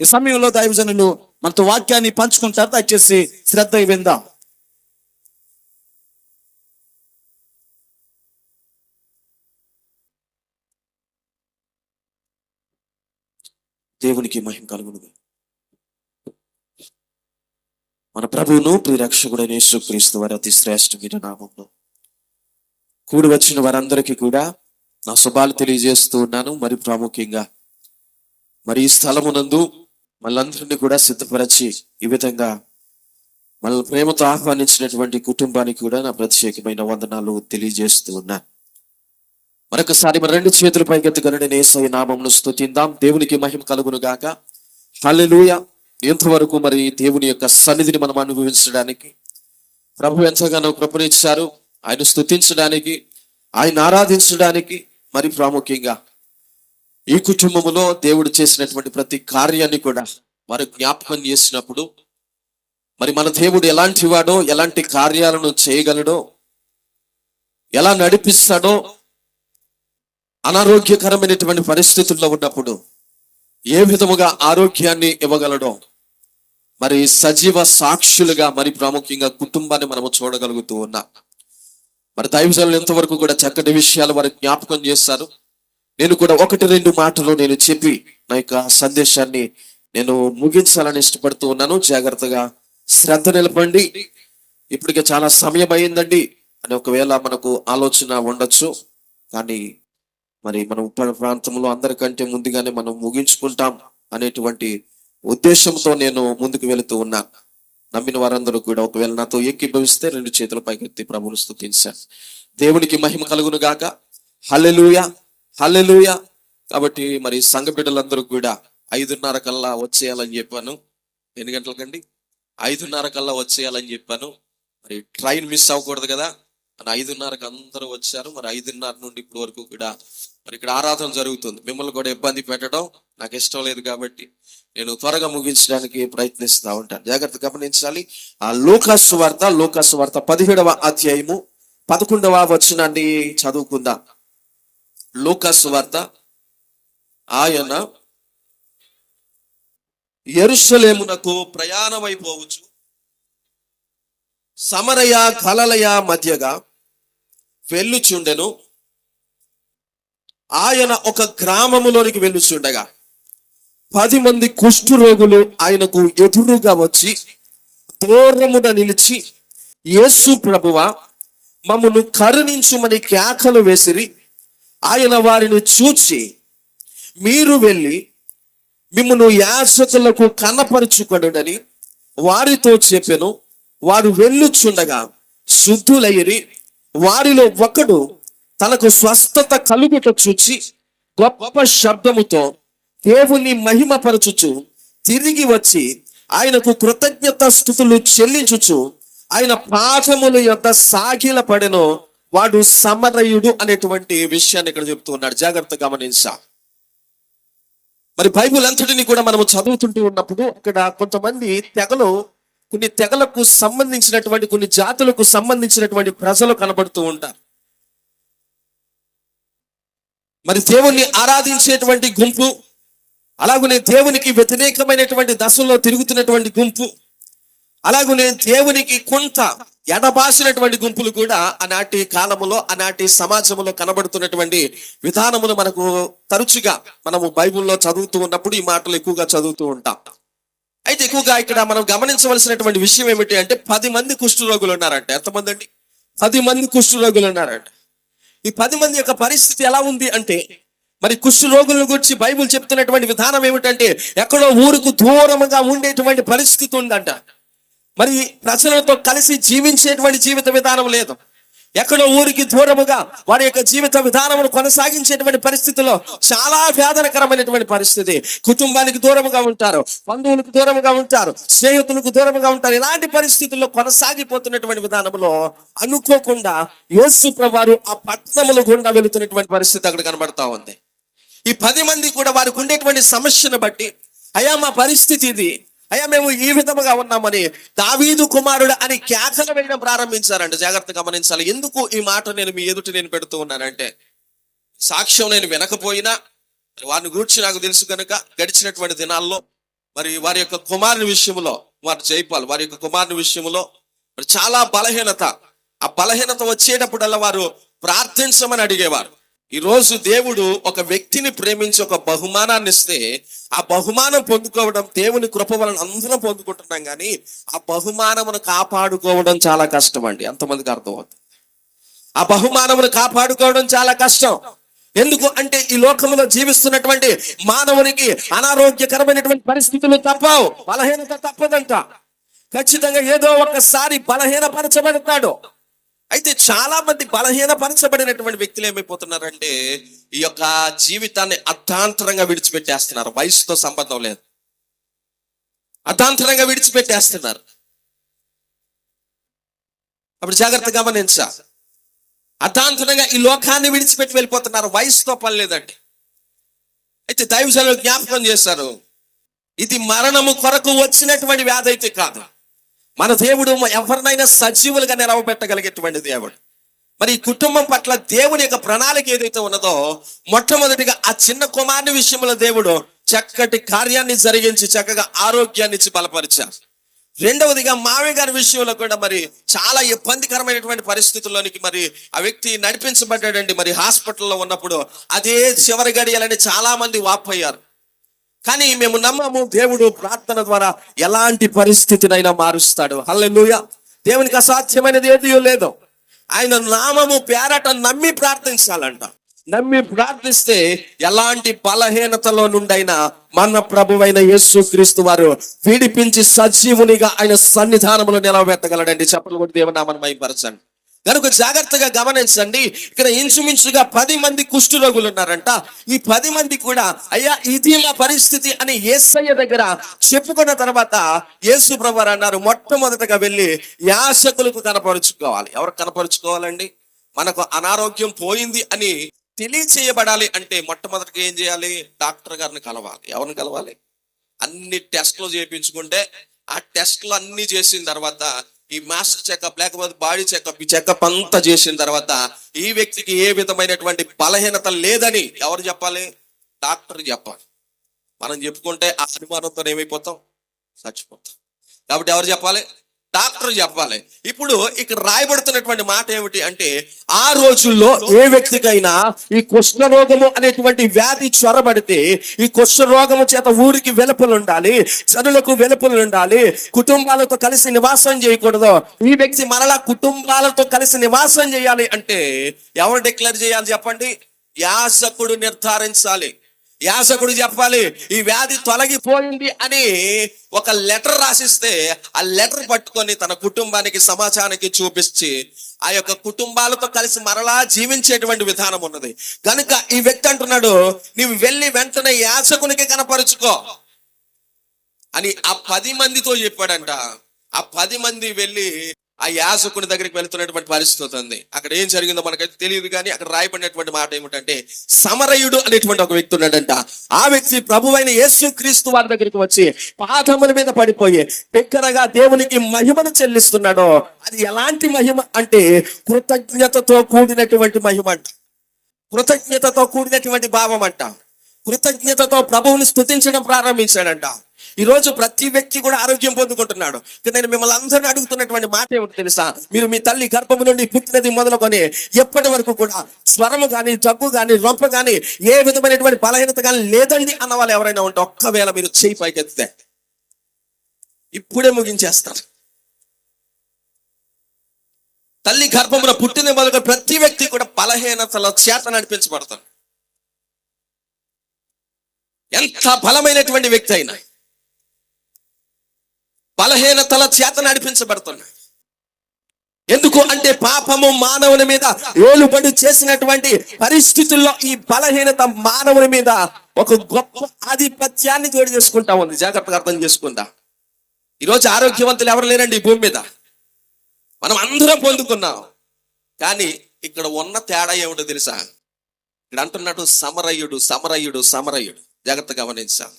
ఈ సమయంలో దైవజనులు మనతో వాక్యాన్ని పంచుకుంటారు దయచేసి శ్రద్ధ విందాం. దేవునికి మహిమ కలుగునుగా. మన ప్రభువును ప్రియరక్షకుడైన యేసుక్రీస్తు వారి అతి శ్రేష్టమైన నామంలో. కూడి వచ్చిన వారందరికీ కూడా నా శుభాలు తెలియజేస్తూ ఉన్నాను. మరి ప్రాముఖ్యంగా మరి ఈ స్థలమునందు మళ్ళందరినీ కూడా సిద్ధపరచి ఈ విధంగా మనల్ని ప్రేమతో ఆహ్వానించినటువంటి కుటుంబానికి కూడా నా ప్రత్యేకమైన వందనాలు తెలియజేస్తూ ఉన్నా. మరొకసారి మన రెండు చేతుల పైకెత్తుకొని నేసై నామంను స్థుతిందాం దేవునికి మహిమ కలుగును గాక. హల్లెలూయ. ఇంతవరకు మరి దేవుని యొక్క సన్నిధిని మనం అనుభవించడానికి? ప్రభు ఎంతగానో కృపణించారు ఆయన స్థుతించడానికి ఆయన ఆరాధించడానికి మరి ప్రాముఖ్యంగా ఈ కుటుంబంలో దేవుడు చేసినటువంటి ప్రతి కార్యాన్ని కూడా వారు జ్ఞాపకం చేసినప్పుడు మరి మన దేవుడు ఎలాంటి వాడో ఎలాంటి కార్యాలను చేయగలడో ఎలా నడిపిస్తాడో అనారోగ్యకరమైనటువంటి పరిస్థితుల్లో ఉన్నప్పుడు ఏ విధముగా ఆరోగ్యాన్ని ఇవ్వగలడో మరి సజీవ సాక్షులుగా మరి ప్రాముఖ్యంగా కుటుంబాన్ని మనము చూడగలుగుతూ ఉన్నాం. మరి దైవజనులు ఎంతవరకు కూడా చక్కటి విషయాలు వారు జ్ఞాపకం చేస్తారు నేను కూడా ఒకటి రెండు మాటలు నేను చెప్పి నా యొక్క సందేశాన్ని నేను ముగించాలని ఇష్టపడుతూ ఉన్నాను. జాగ్రత్తగా శ్రద్ధ నిలపండి. ఇప్పటికే చాలా సమయం అయిందండి. అని ఒకవేళ మనకు ఆలోచన ఉండొచ్చు. కానీ మరి మనం ప్రాంతంలో అందరికంటే ముందుగానే మనం ముగించుకుంటాం అనేటువంటి ఉద్దేశంతో నేను ముందుకు వెళుతూ ఉన్నాను నమ్మిన వారందరూ కూడా ఒకవేళ నాతో ఏకీభవిస్తే రెండు చేతుల పైకెత్తి ప్రభుని స్థుతించాను దేవునికి మహిమ కలుగును గాక. హల్లెలూయ. హల్లెలూయ. కాబట్టి మరి సంఘ బిడ్డలందరూ కూడా ఐదున్నర కల్లా వచ్చేయాలని చెప్పాను. ఎన్ని గంటలకండి? ఐదున్నర కల్లా వచ్చేయాలని చెప్పాను. మరి ట్రైన్ మిస్ అవ్వకూడదు కదా. అని ఐదున్నరకు అందరూ వచ్చారు. మరి ఐదున్నర నుండి ఇప్పటి వరకు కూడా మరి ఇక్కడ ఆరాధన జరుగుతుంది. మిమ్మల్ని కూడా ఇబ్బంది పెట్టడం నాకు ఇష్టం లేదు కాబట్టి నేను త్వరగా ముగించడానికి ప్రయత్నిస్తూ ఉంటాను. జాగ్రత్త గమనించాలి. ఆ లోకాసు వార్త లోకాసు వార్త పదిహేడవ అధ్యాయము పదకొండవ వచనాన్ని చదువుకుందాం. లూకాసు వార్త ఆయన ఎరుషలేమునకు ప్రయాణమైపోవచ్చు. సమరయ కలలయ మధ్యగా వెళ్ళుచుండెను. ఆయన ఒక గ్రామములోనికి వెళ్ళుచుండగా పది మంది కుష్టు రోగులు ఆయనకు ఎదురుగా వచ్చి దూరమున నిలిచి యేసు ప్రభువ మమ్మను కరుణించుమని కేకలు వేసిరి ఆయన వారిని చూచి మీరు వెళ్ళి మిమ్మను యాచకులకు కనపరుచుకొనుడని వారితో చెప్పెను. వారు వెళ్ళుచుండగా శుద్ధులయ్యి వారిలో ఒకడు తనకు స్వస్థత కలుగుట చూచి గొప్ప శబ్దముతో దేవుని మహిమపరచుచు తిరిగి వచ్చి ఆయనకు కృతజ్ఞత స్థుతులు చెల్లించుచు ఆయన పాఠముల యొక్క సాగిల పడెను వాడు సమరయుడు అనేటువంటి విషయాన్ని ఇక్కడ చెప్తూ ఉన్నాడు. జాగ్రత్త గమనించా. మరి బైబుల్ అంతటిని కూడా మనము చదువుతుంటూ ఉన్నప్పుడు ఇక్కడ కొంతమంది తెగలు కొన్ని తెగలకు సంబంధించినటువంటి కొన్ని జాతులకు సంబంధించినటువంటి ప్రజలు కనబడుతూ ఉంటారు. మరి దేవుణ్ణి ఆరాధించేటువంటి గుంపు అలాగనే దేవునికి వ్యతిరేకమైనటువంటి దశలో తిరుగుతున్నటువంటి గుంపు అలాగనే దేవునికి కొంత ఎడబాసినటువంటి గుంపులు కూడా ఆనాటి కాలములో ఆనాటి సమాజంలో కనబడుతున్నటువంటి విధానములు మనకు తరచుగా మనము బైబిల్లో చదువుతూ ఉన్నప్పుడు ఈ మాటలు ఎక్కువగా చదువుతూ ఉంటాం. అయితే ఎక్కువగా ఇక్కడ మనం గమనించవలసినటువంటి విషయం ఏమిటి అంటే పది మంది కుష్ఠరోగులు ఉన్నారంట. ఎంతమంది అండి? పది మంది కుష్ఠరోగులు ఉన్నారంట. ఈ పది మంది యొక్క పరిస్థితి ఎలా ఉంది అంటే మరి కుష్ఠ రోగుల గురించి బైబిల్ చెప్తున్నటువంటి విధానం ఏమిటంటే ఎక్కడో ఊరుకు దూరంగా ఉండేటువంటి పరిస్థితి ఉందంట. మరి ప్రజలతో కలిసి జీవించేటువంటి జీవిత విధానం లేదు. ఎక్కడో ఊరికి దూరముగా వారి యొక్క జీవిత విధానమును కొనసాగించేటువంటి పరిస్థితిలో చాలా వేదనకరమైనటువంటి పరిస్థితి. కుటుంబానికి దూరముగా ఉంటారు బంధువులకు దూరముగా ఉంటారు స్నేహితులకు దూరముగా ఉంటారు. ఇలాంటి పరిస్థితుల్లో కొనసాగిపోతున్నటువంటి విధానంలో అనుకోకుండా యోసుప్ర వారు ఆ పట్టణముల గుండా వెళుతున్నటువంటి పరిస్థితి అక్కడ కనబడతా ఉంది. ఈ పది మంది కూడా వారికి ఉండేటువంటి సమస్యను బట్టి అయ్యా మా పరిస్థితి ఇది. అయ్యా మేము ఈ విధముగా ఉన్నామని దావీదు కుమారుడు అని కేకలు వేయడం ప్రారంభించారంట. జాగ్రత్త గమనించాలి. ఎందుకు ఈ మాట నేను మీ ఎదుటి నేను పెడుతూ ఉన్నానంటే సాక్ష్యం నేను వినకపోయినా వారిని గురించి నాకు తెలుసు కనుక గడిచినటువంటి దినాల్లో మరి వారి యొక్క కుమారుని విషయంలో వారు జైపాల్ వారి యొక్క కుమారుని విషయంలో మరి చాలా బలహీనత. ఆ బలహీనత వచ్చేటప్పుడల్లా వారు ప్రార్థించమని అడిగేవారు. ఈ రోజు దేవుడు ఒక వ్యక్తిని ప్రేమించి ఒక బహుమానాన్ని ఇస్తే ఆ బహుమానం పొందుకోవడం దేవుని కృప వలన అందరం పొందుకుంటున్నాం కానీ ఆ బహుమానమును కాపాడుకోవడం చాలా కష్టం అండి. ఎంతమందికి అర్థమవుతుంది? ఆ బహుమానమును కాపాడుకోవడం చాలా కష్టం. ఎందుకు అంటే ఈ లోకంలో జీవిస్తున్నటువంటి మానవునికి అనారోగ్యకరమైనటువంటి పరిస్థితులు తప్పవు. బలహీనత తప్పదంట. ఖచ్చితంగా ఏదో ఒకసారి బలహీనపరచబడతాడు. అయితే చాలా మంది బలహీనపరచబడినటువంటి వ్యక్తులు ఏమైపోతున్నారంటే ఈ యొక్క జీవితాన్ని అర్థాంతరంగా విడిచిపెట్టేస్తున్నారు. వయసుతో సంబంధం లేదు. అర్థాంతరంగా విడిచిపెట్టేస్తున్నారు. అప్పుడు జాగ్రత్త గమనించా. అర్థాంతరంగా ఈ లోకాన్ని విడిచిపెట్టి వెళ్ళిపోతున్నారు. వయసుతో పని లేదండి. అయితే దైవజనులు జ్ఞాపకం చేశారు. ఇది మరణము కొరకు వచ్చినటువంటి వ్యాధి అయితే కాదు. మన దేవుడు ఎవరినైనా సజీవులుగా నిలవబెట్టగలిగేటువంటి దేవుడు. మరి ఈ కుటుంబం పట్ల దేవుని యొక్క ప్రణాళిక ఏదైతే ఉన్నదో మొట్టమొదటిగా ఆ చిన్న కుమారుని విషయంలో దేవుడు చక్కటి కార్యాన్ని జరిగించి చక్కగా ఆరోగ్యాన్ని ఇచ్చి బలపరిచారు. రెండవదిగా మావయ్య గారి విషయంలో కూడా మరి చాలా ఇబ్బందికరమైనటువంటి పరిస్థితుల్లోనికి మరి ఆ వ్యక్తి నడిపించబడ్డాడండి. మరి హాస్పిటల్లో ఉన్నప్పుడు అదే చివరి గడియాలని చాలా మంది వాపోయారు. కానీ మేము నమ్మము. దేవుడు ప్రార్థన ద్వారా ఎలాంటి పరిస్థితినైనా మారుస్తాడు. హల్లెలుయ. దేవునికి అసాధ్యమైనది ఏది లేదు. ఆయన నామము పేరట నమ్మి ప్రార్థించాలంట. నమ్మి ప్రార్థిస్తే ఎలాంటి బలహీనతలో నుండైనా మన ప్రభువైన యేసు క్రీస్తు వారు విడిపించి సజీవునిగా ఆయన సన్నిధానములో నిలబెట్టగలడండి చెప్పలు కూడా దేవనామని మైపరచండి కనుక జాగ్రత్తగా గమనించండి. ఇక్కడ ఇంచుమించుగా పది మంది కుష్ఠరోగులు ఉన్నారంట. ఈ పది మంది కూడా అయ్యా ఇది మా పరిస్థితి అని ఏసయ్య దగ్గర చెప్పుకున్న తర్వాత యేసు ప్రభారు అన్నారు మొట్టమొదటగా వెళ్ళి యాసకులకు కనపరుచుకోవాలి. ఎవరు కనపరుచుకోవాలండి? మనకు అనారోగ్యం పోయింది అని తెలియచేయబడాలి అంటే మొట్టమొదటిగా ఏం చేయాలి? డాక్టర్ గారిని కలవాలి. ఎవరిని కలవాలి? అన్ని టెస్ట్లు చేయించుకుంటే ఆ టెస్ట్లు అన్ని చేసిన తర్వాత ఈ మాస్టర్ చెకప్ లేకపోతే బాడీ చెకప్ ఈ చెకప్ అంతా చేసిన తర్వాత ఈ వ్యక్తికి ఏ విధమైనటువంటి బలహీనత లేదని ఎవరు చెప్పాలి? డాక్టర్ చెప్పాలి. మనం చెప్పుకుంటే ఆ అనుమానంతో ఏమైపోతాం? చచ్చిపోతాం. కాబట్టి ఎవరు చెప్పాలి? డాక్టర్ చెప్పాలి. ఇప్పుడు ఇక్కడ రాయబడుతున్నటువంటి మాట ఏమిటి అంటే ఆ రోజుల్లో ఏ వ్యక్తికైనా ఈ కుష్ఠరోగము అనేటువంటి వ్యాధి చొరబడితే ఈ కుష్ఠరోగము చేత ఊరికి వెలుపలు ఉండాలి జనులకు వెలుపలు ఉండాలి కుటుంబాలతో కలిసి నివాసం చేయకూడదు. ఈ వ్యక్తి మరలా కుటుంబాలతో కలిసి నివాసం చేయాలి అంటే ఎవరు డిక్లేర్ చేయాలి చెప్పండి? యాసకుడు నిర్ధారించాలి. యాసకుడు చెప్పాలి ఈ వ్యాధి తొలగిపోయింది అని ఒక లెటర్ రాసిస్తే ఆ లెటర్ పట్టుకొని తన కుటుంబానికి సమాజానికి చూపించి ఆ యొక్క కుటుంబాలతో కలిసి మరలా జీవించేటువంటి విధానం ఉన్నది. కనుక ఈ వ్యక్తి అంటున్నాడు నీవు వెళ్ళి వెంటనే యాసకునికి కనపరుచుకో అని ఆ పది మందితో చెప్పాడంట. ఆ పది మంది వెళ్ళి ఆ యాసకుని దగ్గరికి వెళ్తున్నటువంటి పరిస్థితి ఉంది. అక్కడ ఏం జరిగిందో మనకైతే తెలియదు కానీ అక్కడ రాయబడినటువంటి మాట ఏమిటంటే సమరయుడు అనేటువంటి ఒక వ్యక్తి ఉన్నాడంట. ఆ వ్యక్తి ప్రభువైన యేసు క్రీస్తు వారి దగ్గరికి వచ్చి పాదముల మీద పడిపోయి బిగ్గరగా దేవునికి మహిమను చెల్లిస్తున్నాడు అది ఎలాంటి మహిమ అంటే కృతజ్ఞతతో కూడినటువంటి మహిమ అంట. కృతజ్ఞతతో కూడినటువంటి భావం అంట. కృతజ్ఞతతో ప్రభువుని స్థుతించడం ప్రారంభించాడంట. ఈ రోజు ప్రతి వ్యక్తి కూడా ఆరోగ్యం పొందుకుంటున్నాడు. నేను మిమ్మల్ని అందరిని అడుగుతున్నటువంటి మాట ఏమిటి తెలుసా? మీరు మీ తల్లి గర్భము నుండి పుట్టినది మొదలుకొని ఎప్పటి వరకు కూడా స్వరము కానీ జగ్గు కానీ రొంప కానీ ఏ విధమైనటువంటి బలహీనత కానీ లేదండి అన్న వాళ్ళు ఎవరైనా ఉంటే ఒక్కవేళ మీరు చేయి పైకెత్తితే ఇప్పుడే ముగించేస్తారు. తల్లి గర్భమున పుట్టిన మొదలు ప్రతి వ్యక్తి కూడా బలహీనతలో చేత నడిపించబడతారు ఎంత బలమైనటువంటి వ్యక్తి అయినా బలహీనతల చేత నడిపించబడుతున్నాయి ఎందుకు అంటే పాపము మానవుని మీద ఏలుబడి చేసినటువంటి పరిస్థితుల్లో ఈ బలహీనత మానవుని మీద ఒక గొప్ప ఆధిపత్యాన్ని జోడి చేసుకుంటా ఉంది. జాగ్రత్తగా అర్థం చేసుకుందా. ఈరోజు ఆరోగ్యవంతులు ఎవరు లేరండి ఈ భూమి మీద? మనం అందరం పొందుకున్నాం. కానీ ఇక్కడ ఉన్న తేడా ఏమిటో తెలుసా? ఇక్కడ అంటున్నట్టు సమరయుడు సమరయుడు సమరయుడు. జాగ్రత్త గమనించాలి.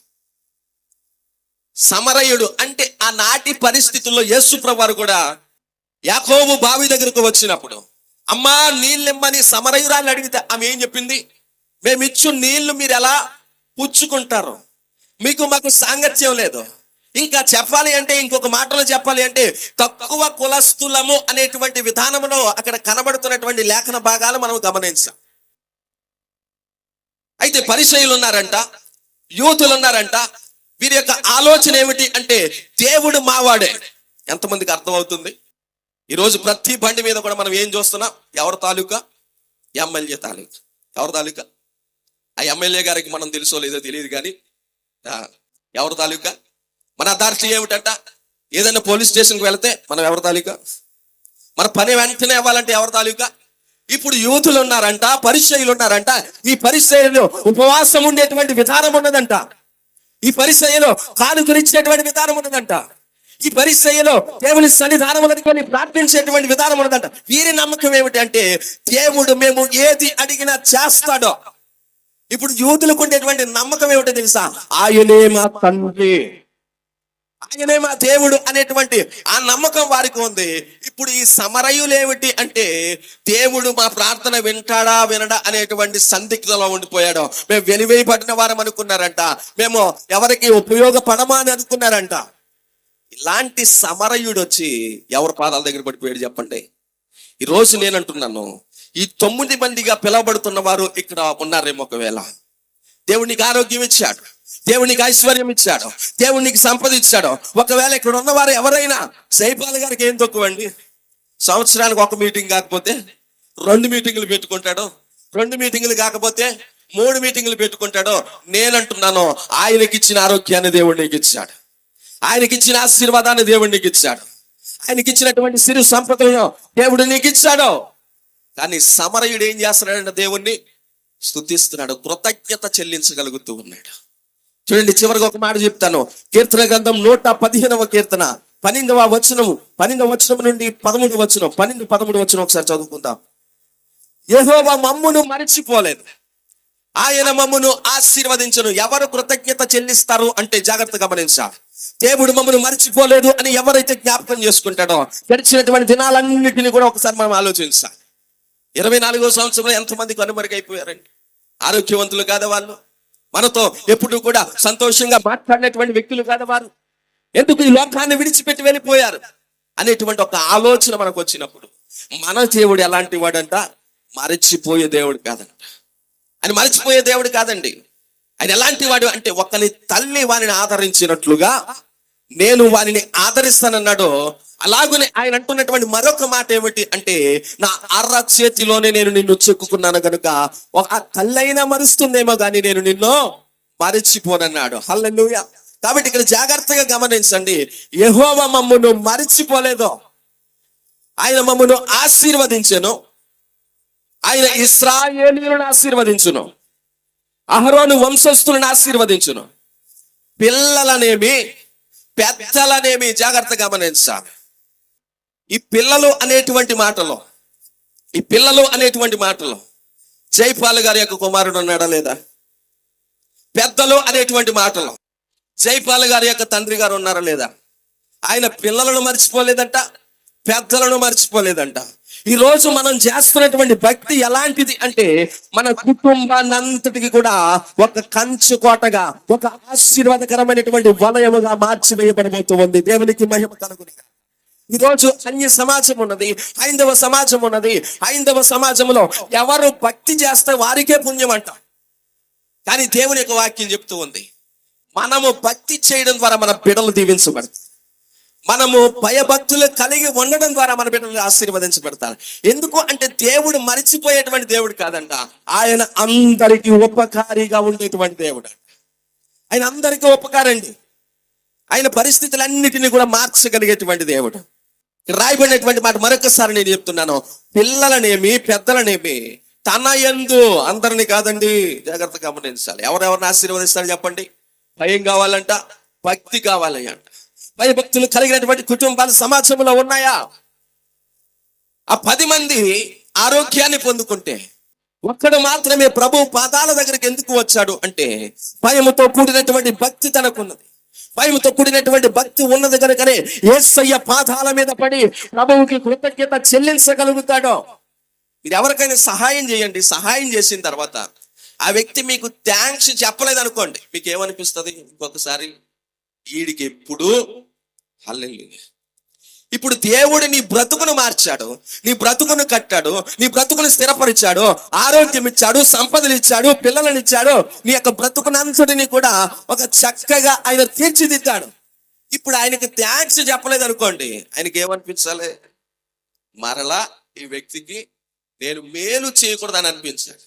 సమరయుడు అంటే ఆనాటి పరిస్థితుల్లో యేసు వారు కూడా యాకోబు బావి దగ్గరకు వచ్చినప్పుడు అమ్మా నీళ్ళెమ్మని సమరయురాన్ని అడిగితే ఆమె ఏం చెప్పింది? మేమిచ్చు నీళ్ళు మీరు ఎలా పుచ్చుకుంటారు? మీకు మాకు సాంగత్యం లేదు. ఇంకా చెప్పాలి అంటే ఇంకొక మాటలో చెప్పాలి అంటే తక్కువ కులస్థులము అనేటువంటి విధానంలో అక్కడ కనబడుతున్నటువంటి లేఖన భాగాలు మనం గమనించాం. అయితే పరిచయులు ఉన్నారంట యూతులు ఉన్నారంట వీరి యొక్క ఆలోచన ఏమిటి అంటే దేవుడు మావాడే. ఎంతమందికి అర్థమవుతుంది? ఈరోజు ప్రతి బండి మీద కూడా మనం ఏం చూస్తున్నాం? ఎవరి తాలూకా? ఎమ్మెల్యే తాలూకా. ఎవరి తాలూకా? ఆ ఎమ్మెల్యే గారికి మనం తెలుసో లేదో తెలియదు కానీ ఎవరి తాలూకా? మన అథారిటీ ఏమిటంట? ఏదైనా పోలీస్ స్టేషన్కి వెళితే మనం ఎవరి తాలూకా? మన పని వెంటనే అవ్వాలంటే ఎవరి తాలూకా? ఇప్పుడు యూతులు ఉన్నారంట పరిచయులు ఉన్నారంట. ఈ పరిచయలో ఉపవాసం ఉండేటువంటి విధానం ఉన్నదంట. ఈ పరిచయలో కానుకలిచ్చేటువంటి విధానం ఉన్నదంట. ఈ పరిచయలో దేవుని సన్నిధానములను ప్రార్థించేటువంటి విధానం ఉన్నదంట. వీరి నమ్మకం ఏమిటి అంటే దేవుడు మేము ఏది అడిగినా చేస్తాడో. ఇప్పుడు యూతులకు ఉండేటువంటి నమ్మకం ఏమిటో తెలుసా? ఆయనే మా తండ్రి. ఆయనే మా దేవుడు అనేటువంటి ఆ నమ్మకం వారికి ఉంది. ఇప్పుడు ఈ సమరయులేమిటి అంటే దేవుడు మా ప్రార్థన వింటాడా వినడా అనేటువంటి సందిగ్ధలో ఉండిపోయాడు. మేము వెలివేయబడిన వారం అనుకున్నారంట. మేము ఎవరికి ఉపయోగపడమా అని అనుకున్నారంట. ఇలాంటి సమరయుడు వచ్చి ఎవరి పాదాల దగ్గర పడిపోయాడు చెప్పండి. ఈ రోజు నేను అంటున్నాను ఈ తొమ్మిది మందిగా పిలవబడుతున్న వారు ఇక్కడ ఉన్నారేమో ఒకవేళ. దేవునికి ఆరోగ్యం ఇచ్చాడు. దేవునికి ఐశ్వర్యం ఇచ్చాడు. దేవునికి సంపద ఇచ్చాడు. ఒకవేళ ఇక్కడ ఉన్నవారు ఎవరైనా సైపాల్ గారికి ఏం తక్కువండి? సంవత్సరానికి ఒక మీటింగ్ కాకపోతే రెండు మీటింగులు పెట్టుకుంటాడు. రెండు మీటింగులు కాకపోతే మూడు మీటింగులు పెట్టుకుంటాడు. నేనంటున్నాను ఆయనకి ఇచ్చిన ఆరోగ్యాన్ని దేవుడు నీకు ఇచ్చాడు. ఆయనకి ఇచ్చిన ఆశీర్వాదాన్ని దేవుడు నీకు ఇచ్చాడు. ఆయనకి ఇచ్చినటువంటి సిరి సంపదలను దేవుడు నీకు ఇచ్చాడు. కానీ సమరయుడు ఏం చేస్తున్నాడంటే దేవుణ్ణి స్థుతిస్తున్నాడు కృతజ్ఞత చెల్లించగలుగుతూ ఉన్నాడు. చూడండి చివరిగా ఒక మాట చెప్తాను. కీర్తన గ్రంథం నూట పదిహేనవ కీర్తన. పన్నెండవ వచనము పన్నెండవ వచనం నుండి పదమూడు వచనం పన్నెండు పదమూడు వచనం ఒకసారి చదువుకుందాం. యహోవా మమ్మును మరిచిపోలేదు. ఆయన మమ్మును ఆశీర్వదించను. ఎవరు కృతజ్ఞత చెల్లిస్తారు అంటే జాగ్రత్త గమనించాలి దేవుడు మమ్మను మర్చిపోలేదు అని ఎవరైతే జ్ఞాపకం చేసుకుంటాడో గడిచినటువంటి దినాలన్నింటినీ కూడా ఒకసారి మనం ఆలోచించాలి. ఇరవై నాలుగో సంవత్సరంలో ఎంతమంది కనుమరుగైపోయారండి ఆరోగ్యవంతులు కాదా వాళ్ళు మనతో ఎప్పుడు కూడా సంతోషంగా మాట్లాడినటువంటి వ్యక్తులు కాదు వారు ఎందుకు ఈ లోకాన్ని విడిచిపెట్టి వెళ్ళిపోయారు? అనేటువంటి ఒక ఆలోచన మనకు వచ్చినప్పుడు. మన దేవుడు ఎలాంటి వాడంట? మరచిపోయే దేవుడు కాదంట. ఆయన మరచిపోయే దేవుడు కాదండి. ఆయన ఎలాంటి వాడు అంటే ఒకని తల్లి వారిని ఆదరించినట్లుగా నేను వారిని ఆదరిస్తానన్నాడు అలాగనే ఆయన అంటున్నటువంటి మరొక మాట ఏమిటి అంటే నా అర్ర చేతిలోనే నేను నిన్ను చెక్కుకున్నాను కనుక ఒక కళ్ళైనా మరుస్తుందేమో కానీ నేను నిన్ను మరిచిపోనన్నాడు. హల్లెలూయా. కాబట్టి ఇక్కడ జాగ్రత్తగా గమనించండి యహోవ మమ్మను మరిచిపోలేదు. ఆయన మమ్మను ఆశీర్వదించను. ఆయన ఇస్రాయేలీలను ఆశీర్వదించును. అహరోను వంశస్థులను ఆశీర్వదించును. పిల్లలనేమి పెద్దలనేమి జాగ్రత్త గమనించాలి. ఈ పిల్లలు అనేటువంటి మాటలో ఈ పిల్లలు అనేటువంటి మాటలో జైపాల్ గారి యొక్క కుమారుడు ఉన్నాడా లేదా? పెద్దలు అనేటువంటి మాటలో జైపాల్ గారి యొక్క తండ్రి గారు ఉన్నారా లేదా? ఆయన పిల్లలను మర్చిపోలేదంట పెద్దలను మర్చిపోలేదంట. ఈ రోజు మనం చేస్తున్నటువంటి భక్తి ఎలాంటిది అంటే మన కుటుంబాన్ని అంతటికి కూడా ఒక కంచు కోటగా ఒక ఆశీర్వాదకరమైనటువంటి వలయముగా మార్చివేయబడబోతూ ఉంది. దేవునికి మహిమ కలుగునిగా. ఈ రోజు అన్య సమాజం ఉన్నది హైందవ సమాజం ఉన్నది. హైందవ సమాజంలో ఎవరు భక్తి చేస్తే వారికే పుణ్యం అంట. కానీ దేవుని యొక్క వాక్యం చెప్తూ ఉంది మనము భక్తి చేయడం ద్వారా మన బిడలు దీవించబడతారు. మనము భయభక్తులు కలిగి ఉండడం ద్వారా మన బిడ్డలు ఆశీర్వదించబడతారు. ఎందుకు అంటే దేవుడు మరిచిపోయేటువంటి దేవుడు కాదంట. ఆయన అందరికీ ఉపకారిగా ఉండేటువంటి దేవుడు ఆయన అందరికీ ఉపకారండి ఆయన పరిస్థితులన్నిటిని కూడా మార్చగలిగేటువంటి దేవుడు. రాయబడినటువంటి మాట మరొకసారి నేను చెప్తున్నాను. పిల్లలనేమి పెద్దలనేమి తన ఎందు అందరిని కాదండి జాగ్రత్త గమనించాలి. ఎవరెవరిని ఆశీర్వదిస్తారు చెప్పండి? భయం కావాలంట భక్తి కావాలంట. అంట భయభక్తులు కలిగినటువంటి కుటుంబాలు సమాజంలో ఉన్నాయా? ఆ పది మంది ఆరోగ్యాన్ని పొందుకుంటే ఒక్కడు మాత్రమే ప్రభు పాదాల దగ్గరికి ఎందుకు వచ్చాడు అంటే భయముతో కూడినటువంటి భక్తి తనకున్నది. భయంతో కూడినటువంటి భక్తి ఉన్నది కనుకనే ఏసయ్య పాదాల మీద పడి ప్రభువుకి కృతజ్ఞత చెల్లించగలుగుతాడో. మీరు ఎవరికైనా సహాయం చేయండి. సహాయం చేసిన తర్వాత ఆ వ్యక్తి మీకు థ్యాంక్స్ చెప్పలేదు అనుకోండి మీకు ఏమనిపిస్తుంది ఇంకొకసారి వీడికి ఎప్పుడు? హల్లెలూయా. ఇప్పుడు దేవుడు నీ బ్రతుకును మార్చాడు నీ బ్రతుకును కట్టాడు నీ బ్రతుకును స్థిరపరిచాడు ఆరోగ్యం ఇచ్చాడు సంపదలు ఇచ్చాడు పిల్లలను ఇచ్చాడు నీ యొక్క బ్రతుకునంతటిని కూడా ఒక చక్కగా ఆయన తీర్చిదిద్దాడు. ఇప్పుడు ఆయనకి థ్యాంక్స్ చెప్పలేదు అనుకోండి ఆయనకి ఏమనిపించాలి? మరలా ఈ వ్యక్తికి నేను మేలు చేయకూడదని అనిపించాలి.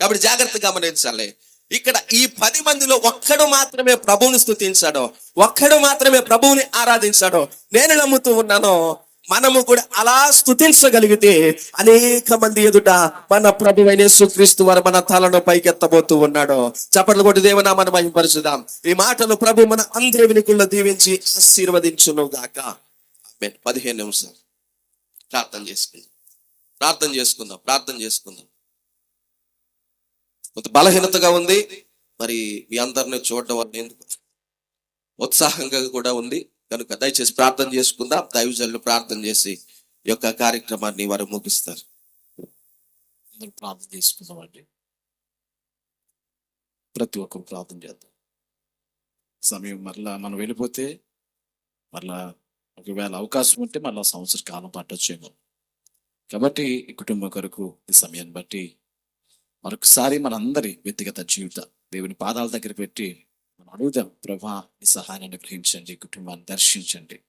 కాబట్టి జాగ్రత్తగా గమనించాలి. ఇక్కడ ఈ పది మందిలో ఒక్కడు మాత్రమే ప్రభువుని స్థుతించాడో ఒక్కడు మాత్రమే ప్రభువుని ఆరాధించాడో నేను నమ్ముతూ ఉన్నాను మనము కూడా అలా స్థుతించగలిగితే అనేక మంది ఎదుట మన ప్రభు అయిన యేసుక్రీస్తు వారు మన తలను పైకెత్తబోతూ ఉన్నాడు. చప్పట్లు కొట్టి దేవునామని మహింపరచుదాం. ఈ మాటలు ప్రభు మన అందరి వినికుల్లో దీవించి ఆశీర్వదించును గాక పదిహేను నిమిషాలు. ప్రార్థన చేసుకుందాం. ప్రార్థన చేసుకుందాం. ప్రార్థన చేసుకుందాం. కొంత బలహీనతగా ఉంది. మరి మీ అందరిని చూడడం వల్ల ఎందుకు? ఉత్సాహంగా కూడా ఉంది. కనుక దయచేసి ప్రార్థన చేసుకుందాం. దైవజనులు ప్రార్థన చేసి ఈ యొక్క కార్యక్రమాన్ని వారు ముగిస్తారు. ప్రార్థన చేసుకుందామండి. ప్రతి ఒక్కరు ప్రార్థన చేద్దాం. సమయం మరలా మనం వెళ్ళిపోతే మరలా ఒకవేళ అవకాశం ఉంటే మరలా సంవత్సర కాలం పట్టొచ్చేమో కాబట్టి ఈ కుటుంబం కొరకు ఈ సమయాన్ని బట్టి మరొకసారి మనందరి వ్యక్తిగత జీవిత దేవుని పాదాల దగ్గర పెట్టి మనం అడుగుదాం ప్రభా ఈ సహాయాన్ని గ్రహించండి కుటుంబాన్ని దర్శించండి.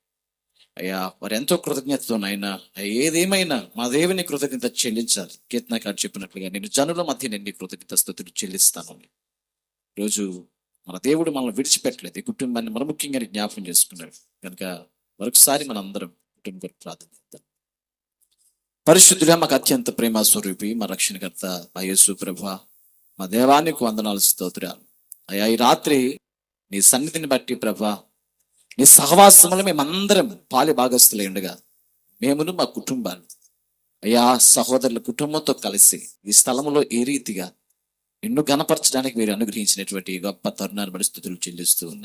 అయ్యా వారు ఎంతో కృతజ్ఞతతోనైనా ఏదేమైనా మా దేవుని కృతజ్ఞత చెల్లించాలి. కీర్తనకాడు చెప్పినట్లుగా నేను జనుల మధ్య నేను కృతజ్ఞత స్థుతులు చెల్లిస్తాను. అని. రోజు మన దేవుడు మనల్ని విడిచిపెట్టలేదు ఈ కుటుంబాన్ని మన ముఖ్యంగా జ్ఞాపకం చేసుకున్నాడు. కనుక మరొకసారి మన అందరం కుటుంబం ప్రార్థన చేద్దాం. పరిశుద్ధుడా మాకు అత్యంత ప్రేమ స్వరూపి మా రక్షణకర్త మా యేసు ప్రభ మా దేవానికి వందనాలు స్తోత్రాలు. అయ్యా ఈ రాత్రి నీ సన్నిధిని బట్టి ప్రభ నీ సహవాసంలో మేమందరం పాలి భాగస్థులై ఉండగా మేమును మా కుటుంబాలు అయ్యా సహోదరుల కుటుంబంతో కలిసి ఈ స్థలంలో ఏ రీతిగా నిన్ను గణపరచడానికి మీరు అనుగ్రహించినటువంటి గొప్ప తరుణాన్ని పరిస్థితులు చెల్లిస్తూ ఉన్నాయి